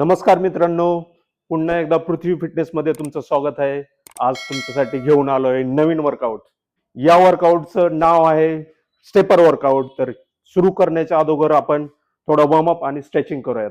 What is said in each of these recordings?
नमस्कार मित्रांनो. पुन्हा एकदा पृथ्वी फिटनेस मध्ये तुमचं स्वागत आहे. आज तुमच्यासाठी घेऊन आलोय नवीन वर्कआउट या वर्कआउटचं नाव आहे स्टेपर वर्कआउट तर सुरू करण्याच्या अगोदर आपण थोडं वॉर्मअप आणि स्ट्रेचिंग करूयात.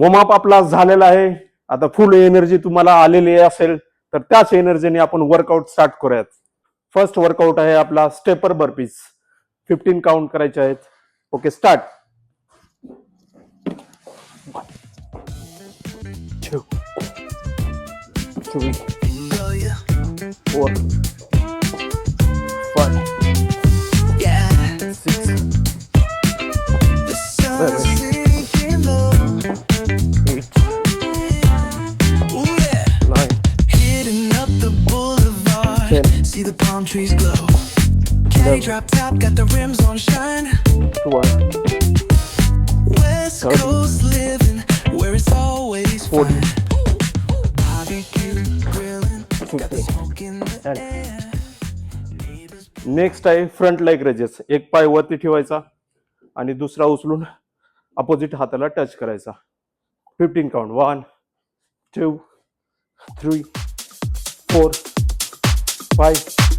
वॉर्मअप आपला झालेला आहे. आता फुल एनर्जी तुम्हाला आलेली असेल तर त्याच एनर्जीने आपण वर्कआउट स्टार्ट करूयात. फर्स्ट वर्कआउट आहे आपला स्टेपर बर्पीज फिफ्टीन काउंट करायचे आहेत. Okay start two, three, four, five, Yeah, six, the trees glow. Caddy drop top, got the rims on shine. twelve, West. Coast living, where it's always fine. Barbecue grilling, got the smoke in the air. Next आहे front leg raises एक पाय वरती ठेवायचा आणि दुसरा उचलून opposite हाताला touch करायचा fifteen count one two three four five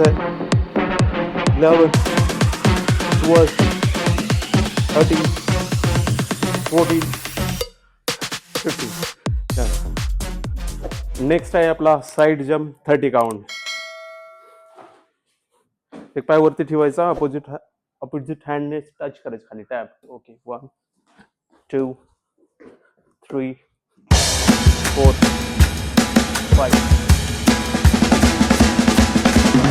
ten, eleven, twelve, thirteen, fourteen, fifteen. Next आहे आपला साईड जम्प थर्टी काउंट एक पाय वरती ठेवायचा अपोजिट अपोजिट हँडने टच करायचं खाली. Tap okay one two three four five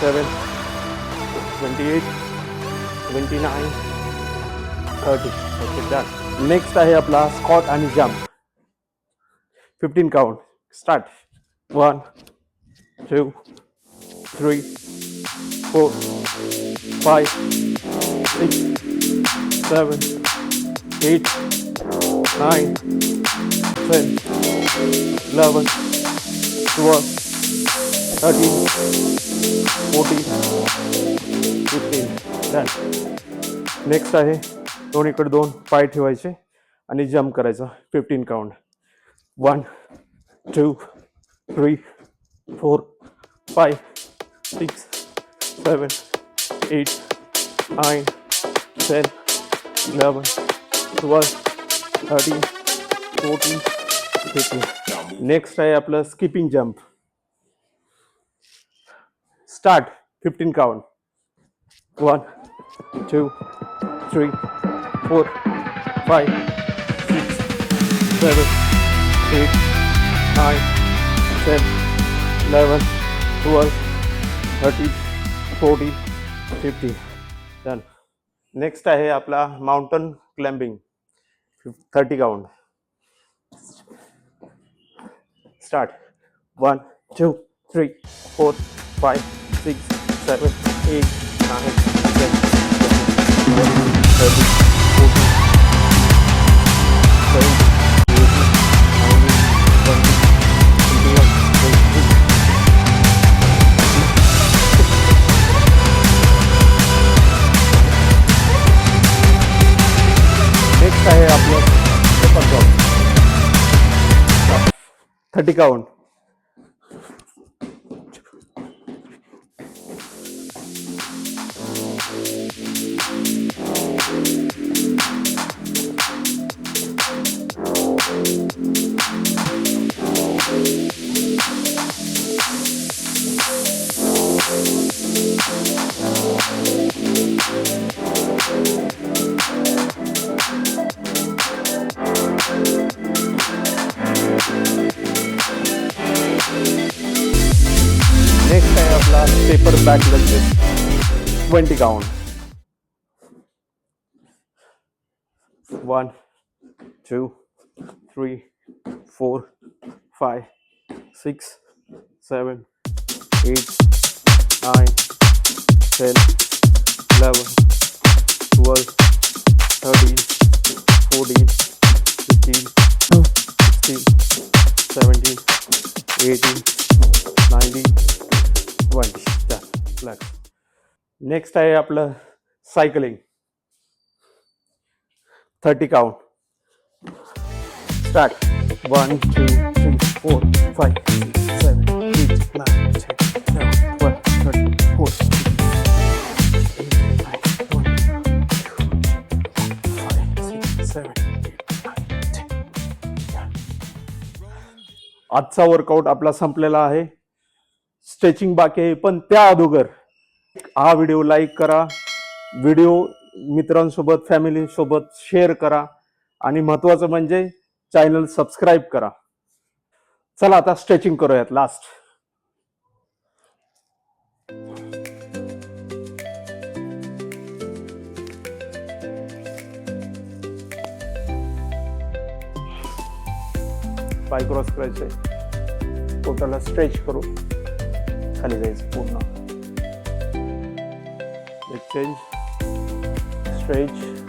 27, 28, 29, 30. Okay, done. Next, I have last squat and jump. 15 count. Start. 1, 2, 3, 4, 5, 6, 7, 8, 9, 10, 11, 12, 13, fourteen fifteen done next आहे. दोन्हीकडे दोन पाय ठेवायचे आणि जम्प करायचा. Fifteen count one two three four five six seven eight nine ten eleven twelve thirteen fourteen fifteen next आहे आपलं skipping jump start fifteen count one two three four five six seven eight nine ten eleven twelve thirteen fourteen fifteen done next आहे आपला mountain climbing thirty count start one two three four five six seven eight nine ten thirty forty seventy eighty ninety twenty twenty next आहे आपलं paper thirty count paper back this. 20 count one two three four five six seven eight nine ten eleven twelve thirteen fourteen fifteen sixteen seventeen eighteen nineteen next आहे आपलं cycling thirty count start one two three four five seven eight nine ten thirty four आजचा workout आपला संपलेला आहे. Stretching बाकी आहे पण त्या अगोदर हा व्हिडिओ लाईक करा. व्हिडिओ मित्रांसोबत फॅमिलीसोबत शेअर करा. आणि महत्वाचं म्हणजे चॅनल सबस्क्राईब करा. चला आता स्ट्रेचिंग करूयात लास्ट पाय क्रॉस करायचे पोटाला स्ट्रेच करू. खाली जायचं पूर्ण. let's change stretch